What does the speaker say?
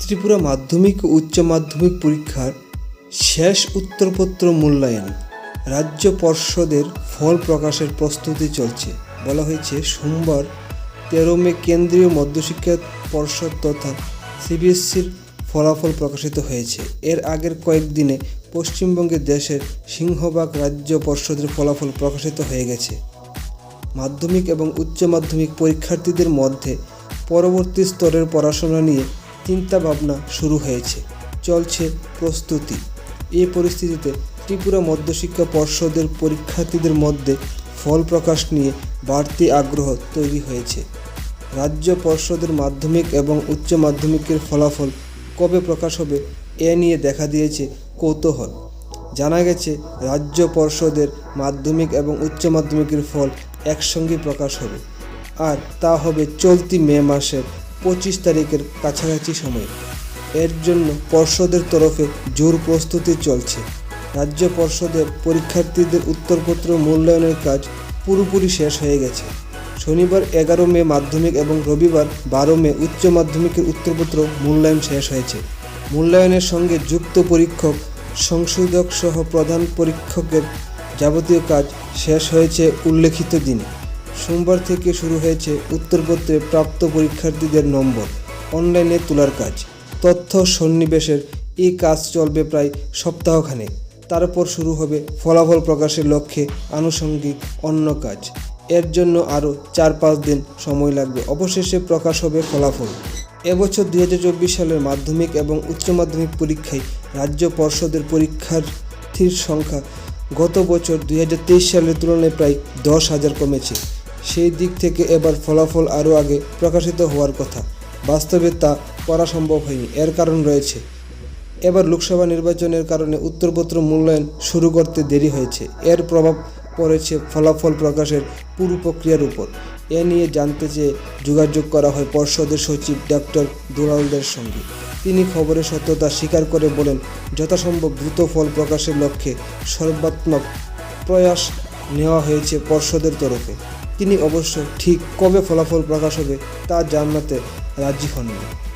ত্রিপুরা মাধ্যমিক ও উচ্চ মাধ্যমিক পরীক্ষার শেষ উত্তরপত্র মূল্যায়ন। রাজ্য পর্ষদের ফল প্রকাশের প্রস্তুতি চলছে। বলা হয়েছে, সোমবার তেরো মে কেন্দ্রীয় মধ্যশিক্ষা পর্ষদ তথা সিবিএসসির ফলাফল প্রকাশিত হয়েছে। এর আগের কয়েকদিনে পশ্চিমবঙ্গে দেশের সিংহভাগ রাজ্য পর্ষদের ফলাফল প্রকাশিত হয়ে গেছে। মাধ্যমিক এবং উচ্চ মাধ্যমিক পরীক্ষার্থীদের মধ্যে পরবর্তী স্তরের পড়াশোনা নিয়ে চিন্তা ভাবনা শুরু হয়েছে। চলছে প্রস্তুতি। এই পরিস্থিতিতে ত্রিপুরা মধ্যশিক্ষা পর্ষদের পরীক্ষার্থীদের মধ্যে ফল প্রকাশ নিয়ে বাড়তি আগ্রহ তৈরি হয়েছে। রাজ্য পর্ষদের মাধ্যমিক এবং উচ্চ মাধ্যমিকের ফলাফল কবে প্রকাশ হবে এ নিয়ে দেখা দিয়েছে কৌতূহল। জানা গেছে, রাজ্য পর্ষদের মাধ্যমিক এবং উচ্চ মাধ্যমিকের ফল একসঙ্গে প্রকাশ হবে। আর তা হবে চলতি মে মাসের তারিখের কাছাকাছি সময়ে। এর জন্য পর্ষদের তরফে জোর প্রস্তুতি চলছে। রাজ্য পর্ষদের পরীক্ষার্থীদের উত্তরপত্র মূল্যায়নের কাজ পুরোপুরি শেষ হয়ে গেছে। শনিবার এগারো মে মাধ্যমিক এবং রবিবার বারো মে উচ্চ মাধ্যমিকের উত্তরপত্র মূল্যায়ন শেষ হয়েছে। মূল্যায়নের সঙ্গে যুক্ত পরীক্ষক সংশোধক সহ প্রধান পরীক্ষকের যাবতীয় কাজ শেষ হয়েছে উল্লেখিত দিনে। সোমবার থেকে শুরু হয়েছে উত্তরপত্রে প্রাপ্ত পরীক্ষার্থীদের নম্বর। অনলাইনে তোলার কাজ। তথ্য সন্নিবেশের এই কাজ চলবে প্রায় সপ্তাহখানেক। তারপর শুরু হবে ফলাফল প্রকাশের লক্ষ্যে আনুষঙ্গিক অন্য কাজ। এর জন্য আরও চার পাঁচ দিন সময় লাগবে। অবশেষে প্রকাশ হবে ফলাফল। এবছর দুই হাজার চব্বিশ সালের মাধ্যমিক এবং উচ্চ মাধ্যমিক পরীক্ষায় রাজ্য পর্ষদের পরীক্ষার্থীর সংখ্যা গত বছর দুই হাজার তেইশ সালের তুলনায় প্রায় দশ হাজার কমেছে। সেই দিক থেকে এবার ফলাফল আরও আগে প্রকাশিত হওয়ার কথা। বাস্তবে তা করা সম্ভব হয়নি, এর কারণ রয়েছে। এবার লোকসভা নির্বাচনের কারণে উত্তরপত্র মূল্যায়ন শুরু করতে দেরি হয়েছে। এর প্রভাব পড়েছে ফলাফল প্রকাশের পুরো প্রক্রিয়ার উপর। এ নিয়ে জানতে চেয়ে যোগাযোগ করা হয় পর্ষদের সচিব ডক্টর দুলালদের সঙ্গে। তিনি খবরের সত্যতা স্বীকার করে বলেন, যথাসম্ভব দ্রুত ফল প্রকাশের লক্ষ্যে সর্বাত্মক প্রয়াস নেওয়া হয়েছে পর্ষদের তরফে। তিনি অবশ্য ঠিক কবে ফলাফল প্রকাশ হবে তা জানাতে রাজি হননি।